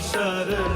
शरण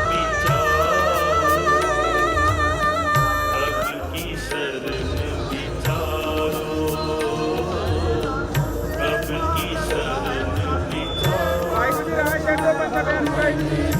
Lord.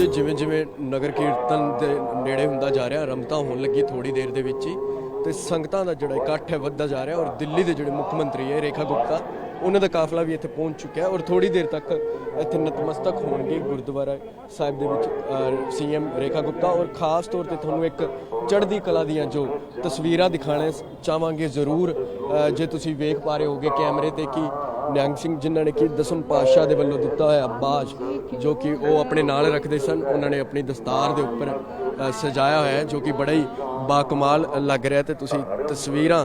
ਵਿਚਾਰੋ ਜਿਵੇਂ ਜਿਵੇਂ ਨਗਰ ਕੀਰਤਨ ਦੇ ਨੇੜੇ ਹੁੰਦਾ ਜਾ ਰਿਹਾ, ਰਮਤਾ ਹੋਣ ਲੱਗੀ ਥੋੜੀ ਦੇਰ ਦੇ ਵਿੱਚ ਹੀ, ਤੇ ਸੰਗਤਾਂ ਦਾ ਜਿਹੜਾ ਇਕੱਠ ਹੈ ਵੱਧਦਾ ਜਾ ਰਿਹਾ ਔਰ ਦਿੱਲੀ ਦੇ ਜਿਹੜੇ ਮੁੱਖ ਮੰਤਰੀ ਹੈ, ਰੇਖਾ ਗੁਪਤਾ, ਉਹਨਾਂ ਦਾ ਕਾਫਲਾ ਵੀ ਇੱਥੇ ਪਹੁੰਚ ਚੁੱਕਿਆ ਔਰ ਥੋੜੀ ਦੇਰ ਤੱਕ ਇੱਥੇ ਨਤਮਸਤਕ ਹੋਣਗੇ ਗੁਰਦੁਆਰਾ ਸਾਹਿਬ ਦੇ ਵਿੱਚ ਸੀਐਮ ਰੇਖਾ ਗੁਪਤਾ ਔਰ ਖਾਸ ਤੌਰ ਤੇ ਤੁਹਾਨੂੰ ਇੱਕ ਚੜ੍ਹਦੀ ਕਲਾ ਦੀਆਂ ਜੋ ਤਸਵੀਰਾਂ ਦਿਖਾਣੇ ਚਾਹਾਂਗੇ ਜ਼ਰੂਰ ਜੇ ਤੁਸੀਂ ਵੇਖ ਪਾ ਰਹੇ ਹੋਗੇ ਕੈਮਰੇ ਤੇ ਕਿ ਨਿਹੰਗ ਸਿੰਘ ਜਿਨ੍ਹਾਂ ਨੇ ਕਿ ਦਸਮ ਪਾਤਸ਼ਾਹ ਦੇ ਵੱਲੋਂ ਦਿੱਤਾ ਹੋਇਆ ਬਾਜ, ਜੋ ਕਿ ਉਹ ਆਪਣੇ ਨਾਲ ਰੱਖਦੇ ਸਨ, ਉਹਨਾਂ ਨੇ ਆਪਣੀ ਦਸਤਾਰ ਦੇ ਉੱਪਰ ਸਜਾਇਆ ਹੋਇਆ ਹੈ, ਜੋ ਕਿ ਬੜਾ ਹੀ ਬਾਕਮਾਲ ਲੱਗ ਰਿਹਾ ਤੇ ਤੁਸੀਂ ਤਸਵੀਰਾਂ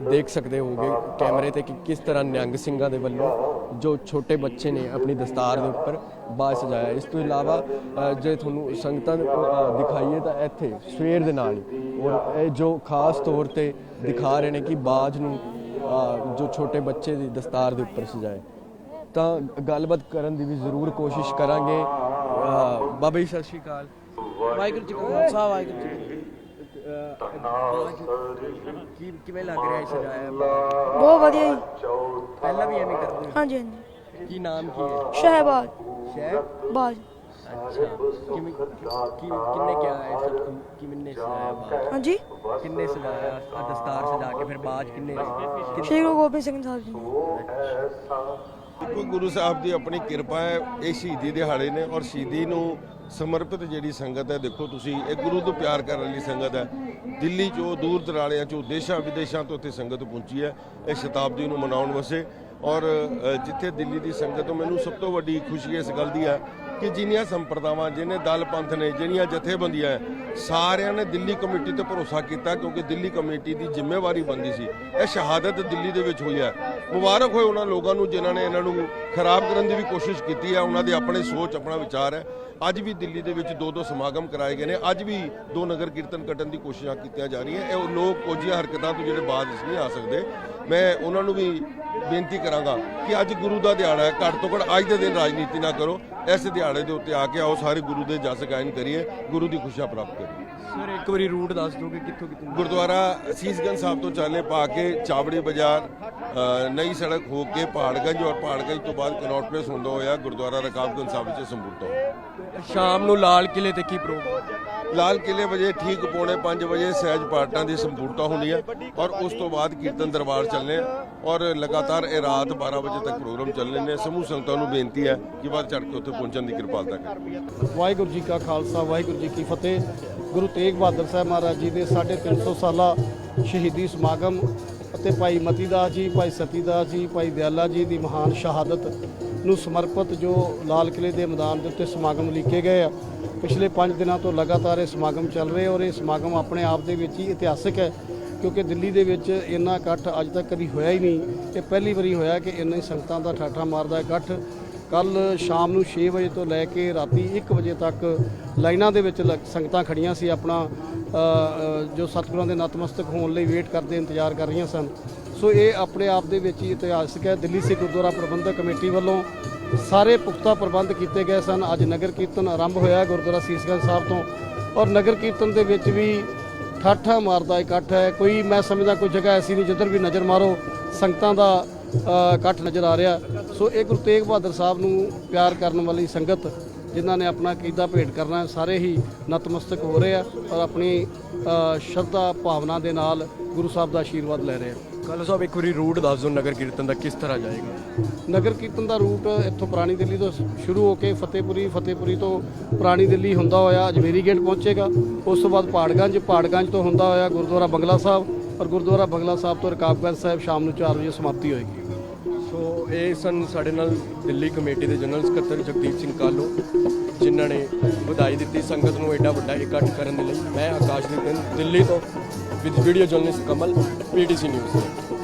ਦੇਖ ਸਕਦੇ ਹੋਗੇ ਕੈਮਰੇ ਤੇ ਕਿ ਕਿਸ ਤਰ੍ਹਾਂ ਨਿਹੰਗ ਸਿੰਘਾਂ ਦੇ ਵੱਲੋਂ ਜੋ ਛੋਟੇ ਬੱਚੇ ਨੇ ਆਪਣੀ ਦਸਤਾਰ ਦੇ ਉੱਪਰ ਬਾਜ ਸਜਾਇਆ ਇਸ ਤੋਂ ਇਲਾਵਾ ਜੇ ਤੁਹਾਨੂੰ ਸੰਗਤਾਂ ਦਿਖਾਈਏ ਤਾਂ ਇੱਥੇ ਸਵੇਰ ਦੇ ਨਾਲ ਹੀ, ਔਰ ਇਹ ਜੋ ਖਾਸ ਤੌਰ ਤੇ ਦਿਖਾ ਰਹੇ ਨੇ ਕਿ ਬਾਜ ਨੂੰ ਜੋ ਛੋਟੇ ਬੱਚੇ ਦੀ ਦਸਤਾਰ ਦੇ ਉੱਪਰ ਸਜਾਏ। ਤਾਂ ਗੱਲਬਾਤ ਕਰਨ ਦੀ ਵੀ ਜ਼ਰੂਰ ਕੋਸ਼ਿਸ਼ ਕਰਾਂਗੇ। ਬਾਬਾ ਜੀ ਸਤਿ ਸ਼੍ਰੀ ਅਕਾਲ। ਵਾਹਿਗੁਰੂ ਜੀ ਕਾ ਖਾਲਸਾ ਵਾਹਿਗੁਰੂ ਜੀ ਕੀ ਕਿਵੇਂ ਲੱਗ ਰਿਹਾ ਹੈ ਸਜਾਇਆ? ਬਹੁਤ ਵਧੀਆ ਜੀ। ਪਹਿਲਾਂ ਵੀ ਐਵੇਂ ਕਰਦੇ ਹੋ? ਹਾਂਜੀ ਹਾਂਜੀ। ਕੀ ਨਾਮ ਕੀ ਹੈ? ਸ਼ਹਿਬਾਜ਼। ਸ਼ਹਿਰ ਬਾਜ। ਅੱਛਾ ਕਿਵੇਂ ਕੀ ਕਿੰਨੇ ਕਿਹਾ ਹੈ ਸਭ ਤੋਂ ਕਿੰਨੇ ਸਜਾਇਆ ਬਾਜ ਹਾਂਜੀ। ਕਿੰਨੇ ਸਜਾਇਆ ਆਹ ਦਸਤਾਰ ਸਜਾ ਕੇ ਫਿਰ ਬਾਜ ਕਿੰਨੇ ਕਿੰਨੇ- ਸ਼੍ਰੀ ਗੁਰੂ ਗੋਬਿੰਦ ਸਿੰਘ ਸਾਹਿਬ ਜੀ। ਨੇ। ਦੇਖੋ ਗੁਰੂ ਸਾਹਿਬ ਦੀ ਆਪਣੀ ਕਿਰਪਾ ਹੈ ਇਹ ਸ਼ਹੀਦੀ ਦਿਹਾੜੇ ਨੇ ਔਰ ਸ਼ਹੀਦੀ ਨੂੰ ਸਮਰਪਿਤ ਜਿਹੜੀ ਸੰਗਤ ਹੈ ਦੇਖੋ ਤੁਸੀਂ ਇਹ ਗੁਰੂ ਤੋਂ ਪਿਆਰ ਕਰਨ ਵਾਲੀ ਸੰਗਤ ਹੈ। ਦਿੱਲੀ ਚੋਂ ਦੂਰ ਦਰਾੜਿਆਂ ਚੋਂ ਦੇਸ਼ਾਂ ਵਿਦੇਸ਼ਾਂ ਤੋਂ ਇੱਥੇ ਸੰਗਤ ਪਹੁੰਚੀ ਹੈ ਇਹ ਸ਼ਤਾਬਦੀ ਨੂੰ ਮਨਾਉਣ ਵਾਸਤੇ। ਔਰ ਅ, ਜਿੱਥੇ ਦਿੱਲੀ ਦੀ ਸੰਗਤ ਤੋਂ ਮੈਨੂੰ ਸਭ ਤੋਂ ਵੱਡੀ ਖੁਸ਼ੀ ਇਸ ਗੱਲ ਦੀ ਹੈ ਕਿ ਜਿੰਨੀਆਂ ਸੰਪਰਦਾਵਾਂ ਜਿਹਨੇ ਦਲ ਪੰਥ ਨੇ, ਜਿਹੜੀਆਂ ਜਥੇਬੰਦੀਆਂ ਸਾਰਿਆਂ ਨੇ ਦਿੱਲੀ ਕਮੇਟੀ ਤੇ ਭਰੋਸਾ ਕੀਤਾ ਕਿਉਂਕਿ ਦਿੱਲੀ ਕਮੇਟੀ ਦੀ ਜ਼ਿੰਮੇਵਾਰੀ ਬੰਦੀ ਸੀ। ਇਹ ਸ਼ਹਾਦਤ ਦਿੱਲੀ ਦੇ ਵਿੱਚ ਹੋਈ ਹੈ। ਮੁਬਾਰਕ ਹੋਏ ਉਹਨਾਂ ਲੋਕਾਂ ਨੂੰ ਜਿਨ੍ਹਾਂ ਨੇ ਇਹਨਾਂ ਨੂੰ ਖਰਾਬ ਕਰਨ ਦੀ ਵੀ ਕੋਸ਼ਿਸ਼ ਕੀਤੀ ਹੈ। ਉਹਨਾਂ ਦੇ ਆਪਣੇ ਸੋਚ, ਆਪਣਾ ਵਿਚਾਰ ਹੈ। ਅੱਜ ਵੀ ਦਿੱਲੀ ਦੇ ਵਿੱਚ ਦੋ ਦੋ ਸਮਾਗਮ ਕਰਾਏ ਗਏ ਨੇ। ਅੱਜ ਵੀ ਦੋ ਨਗਰ ਕੀਰਤਨ ਕੱਢਣ ਦੀ ਕੋਸ਼ਿਸ਼ਾਂ ਕੀਤੀਆਂ ਜਾ ਰਹੀਆਂ। ਇਹ ਲੋਕ ਕੋਝੀਆਂ ਹਰਕਤਾਂ ਤੋਂ ਜਿਹੜੇ ਬਾਅਦ ਇਸ ਨਹੀਂ ਆ ਸਕਦੇ। ਮੈਂ ਉਹਨਾਂ ਨੂੰ ਵੀ ਬੇਨਤੀ ਕਰਾਂਗਾ ਕਿ ਅੱਜ ਗੁਰੂ ਦਾ ਦਿਹਾੜਾ ਹੈ। ਘੱਟ ਤੋਂ ਘੱਟ ਅੱਜ ਦੇ ਦਿਨ ਰਾਜਨੀਤੀ ਨਾ ਕਰੋ। ਇਸ ਦਿਹਾੜੇ ਦੇ ਉੱਤੇ ਆ ਕੇ ਆਓ ਸਾਰੇ ਗੁਰੂ ਦੇ ਜਸ ਗਾਇਨ ਕਰੀਏ। ਗੁਰੂ ਦੀ ਖੁਸ਼ੀਆਂ ਪ੍ਰਾਪਤ ਕਰੀਏ। ਸਰ ਇੱਕ ਵਾਰੀ ਰੂਟ ਦੱਸ ਦੋਗੇ ਕਿੱਥੋਂ ਕਿੱਥੋਂ? ਗੁਰਦੁਆਰਾ ਅਸੀਸਗੰਜ ਸਾਹਿਬ ਤੋਂ ਚਾਲੇ ਪਾ ਕੇ ਚਾਵੜੀ ਬਾਜ਼ਾਰ। ਨਈ ਸੜਕ ਹੋ ਕੇ ਪਹਾੜਗੰਜ ਔਰ ਪਹਾੜਗੰਜ ਤੋਂ ਬਾਅਦ ਕਨੌਟ ਪਲੇਸ ਹੁੰਦਾ ਹੋਇਆ ਗੁਰਦੁਆਰਾ ਰਕਾਬਗੰਜ ਸਾਹਿਬ ਵਿੱਚ ਸੰਪੂਰਤ ਹੋ ਸ਼ਾਮ ਨੂੰ ਲਾਲ ਕਿਲੇ ਤੇ ਕੀ ਪ੍ਰੋਗਰਾਮ? ਲਾਲ ਕਿਲੇ ਵਜੇ ਠੀਕ ਪੌਣੇ 5 ਵਜੇ ਸਹਿਜ ਪਾਠਾਂ ਦੀ ਸੰਪੂਰਤਾ ਹੋਣੀ ਹੈ ਔਰ ਉਸ ਤੋਂ ਬਾਅਦ ਕੀਰਤਨ ਦਰਬਾਰ ਚੱਲਣੇ ਆ ਔਰ ਲਗਾਤਾਰ ਇਹ ਰਾਤ 12 ਵਜੇ ਤੱਕ ਪ੍ਰੋਗਰਾਮ ਚੱਲਣੇ ਨੇ। ਸਮੂਹ ਸੰਗਤਾਂ ਨੂੰ ਬੇਨਤੀ ਹੈ ਕਿ ਵੱਧ ਚੜ੍ਹ ਕੇ ਉੱਥੇ ਪਹੁੰਚਣ ਦੀ ਕਿਰਪਾਲਤਾ ਕਰੋ। ਵਾਹਿਗੁਰੂ ਜੀ ਕਾ ਖਾਲਸਾ ਵਾਹਿਗੁਰੂ ਜੀ ਕੀ ਫਤਿਹ। ਗੁਰੂ ਤੇਗ ਬਹਾਦਰ ਸਾਹਿਬ ਮਹਾਰਾਜ ਜੀ ਦੇ 350 ਸਾਲਾ ਸ਼ਹੀਦੀ ਸਮਾਗਮ ਅਤੇ ਭਾਈ ਮਤੀਦਾਸ ਜੀ, ਭਾਈ ਸਤੀਦਾਸ ਜੀ, ਭਾਈ ਦਿਆਲਾ ਜੀ ਦੀ ਮਹਾਨ ਸ਼ਹਾਦਤ ਨੂੰ ਸਮਰਪਿਤ ਜੋ ਲਾਲ ਕਿਲੇ ਦੇ ਮੈਦਾਨ ਦੇ ਉੱਤੇ ਸਮਾਗਮ ਲਿਖੇ ਗਏ ਆ। ਪਿਛਲੇ 5 ਦਿਨਾਂ ਤੋਂ ਲਗਾਤਾਰ ਇਹ ਸਮਾਗਮ ਚੱਲ ਰਹੇ ਔਰ ਇਹ ਸਮਾਗਮ ਆਪਣੇ ਆਪ ਦੇ ਵਿੱਚ ਹੀ ਇਤਿਹਾਸਕ ਹੈ, ਕਿਉਂਕਿ ਦਿੱਲੀ ਦੇ ਵਿੱਚ ਇੰਨਾ ਇਕੱਠ ਅੱਜ ਤੱਕ ਕਦੀ ਹੋਇਆ ਹੀ ਨਹੀਂ। ਇਹ ਪਹਿਲੀ ਵਾਰੀ ਹੋਇਆ ਕਿ ਇੰਨੇ ਸੰਗਤਾਂ ਦਾ ਠਾਠਾ ਮਾਰਦਾ ਇਕੱਠ। ਕੱਲ ਸ਼ਾਮ ਨੂੰ 6 ਵਜੇ ਤੋਂ ਲੈ ਕੇ ਰਾਤੀ 1 ਵਜੇ ਤੱਕ ਲਾਈਨਾਂ ਦੇ ਵਿੱਚ ਲੱਗ- ਸੰਗਤਾਂ ਖੜੀਆਂ ਸੀ ਆਪਣਾ ਜੋ ਸਤਿਗੁਰਾਂ ਦੇ ਨਤਮਸਤਕ ਹੋਣ ਲਈ ਵੇਟ ਕਰਦੇ, ਇੰਤਜ਼ਾਰ ਕਰ ਰਹੀਆਂ ਸਨ। ਸੋ ਇਹ ਆਪਣੇ ਆਪ ਦੇ ਵਿੱਚ ਹੀ ਇਤਿਹਾਸਕ ਹੈ। ਦਿੱਲੀ ਸਿੱਖ ਗੁਰਦੁਆਰਾ ਪ੍ਰਬੰਧਕ ਕਮੇਟੀ ਵੱਲੋਂ ਸਾਰੇ ਪੁਖਤਾ ਪ੍ਰਬੰਧ ਕੀਤੇ ਗਏ ਸਨ। ਅੱਜ ਨਗਰ ਕੀਰਤਨ ਆਰੰਭ ਹੋਇਆ ਗੁਰਦੁਆਰਾ ਸੀਸਗੰਜ ਸਾਹਿਬ ਤੋਂ। ਔਰ ਨਗਰ ਕੀਰਤਨ ਦੇ ਵਿੱਚ ਵੀ ਠਾਠਾ ਮਾਰਦਾ ਇਕੱਠ ਹੈ। ਕੋਈ ਮੈਂ ਸਮਝਦਾ ਕੋਈ ਜਗ੍ਹਾ ਐਸੀ ਨਹੀਂ ਜਿੱਧਰ ਵੀ ਨਜ਼ਰ ਮਾਰੋ, ਸੰਗਤਾਂ ਦਾ ਇਕੱਠ ਨਜ਼ਰ ਆ ਰਿਹਾ। ਸੋ ਇਹ ਗੁਰੂ ਤੇਗ ਬਹਾਦਰ ਸਾਹਿਬ ਨੂੰ ਪਿਆਰ ਕਰਨ ਵਾਲੀ ਸੰਗਤ ਜਿਨ੍ਹਾਂ ਨੇ ਆਪਣਾ ਕੀਦਾ ਭੇਟ ਕਰਨਾ ਸਾਰੇ ਹੀ ਨਤਮਸਤਕ ਹੋ ਰਹੇ ਆ ਔਰ ਆਪਣੀ ਸ਼ਰਧਾ ਭਾਵਨਾ ਦੇ ਨਾਲ ਗੁਰੂ ਸਾਹਿਬ ਦਾ ਆਸ਼ੀਰਵਾਦ ਲੈ ਰਹੇ ਆ। ਕੱਲ ਸਾਹਿਬ ਇੱਕ ਵਾਰੀ ਰੂਟ ਦੱਸ ਦਿਓ ਨਗਰ ਕੀਰਤਨ ਦਾ ਕਿਸ ਤਰ੍ਹਾਂ ਜਾਏਗਾ? ਨਗਰ ਕੀਰਤਨ ਦਾ ਰੂਟ ਇੱਥੋਂ ਪੁਰਾਣੀ ਦਿੱਲੀ ਤੋਂ ਸ਼ੁਰੂ ਹੋ ਕੇ ਫਤਿਹਪੁਰੀ ਫਤਿਹਪੁਰੀ ਤੋਂ ਪੁਰਾਣੀ ਦਿੱਲੀ ਹੁੰਦਾ ਹੋਇਆ ਅਜਮੇਰੀ ਗੇਟ ਪਹੁੰਚੇਗਾ। ਉਸ ਤੋਂ ਬਾਅਦ ਪਾੜਗੰਜ ਪਾੜਗੰਜ ਤੋਂ ਹੁੰਦਾ ਹੋਇਆ ਗੁਰਦੁਆਰਾ ਬੰਗਲਾ ਸਾਹਿਬ ਔਰ ਗੁਰਦੁਆਰਾ ਬੰਗਲਾ ਸਾਹਿਬ ਤੋਂ ਰਕਾਬਗੰਜ ਸਾਹਿਬ ਸ਼ਾਮ ਨੂੰ 4 ਵਜੇ ਸਮਾਪਤੀ ਹੋਏਗੀ। ਸੋ ਇਹ ਸਨ ਸਾਡੇ ਨਾਲ ਦਿੱਲੀ ਕਮੇਟੀ ਦੇ ਜਨਰਲ ਸਕੱਤਰ ਜਗਦੀਪ ਸਿੰਘ ਕਾਲੋ, ਜਿਨ੍ਹਾਂ ਨੇ ਵਧਾਈ ਦਿੱਤੀ ਸੰਗਤ ਨੂੰ ਐਡਾ ਵੱਡਾ ਇਕੱਠ ਕਰਨ ਦੇ ਲਈ। ਮੈਂ ਆਕਾਸ਼ਦੀਪ ਸਿੰਘ ਦਿੱਲੀ ਤੋਂ with video journalist Kamal PTC news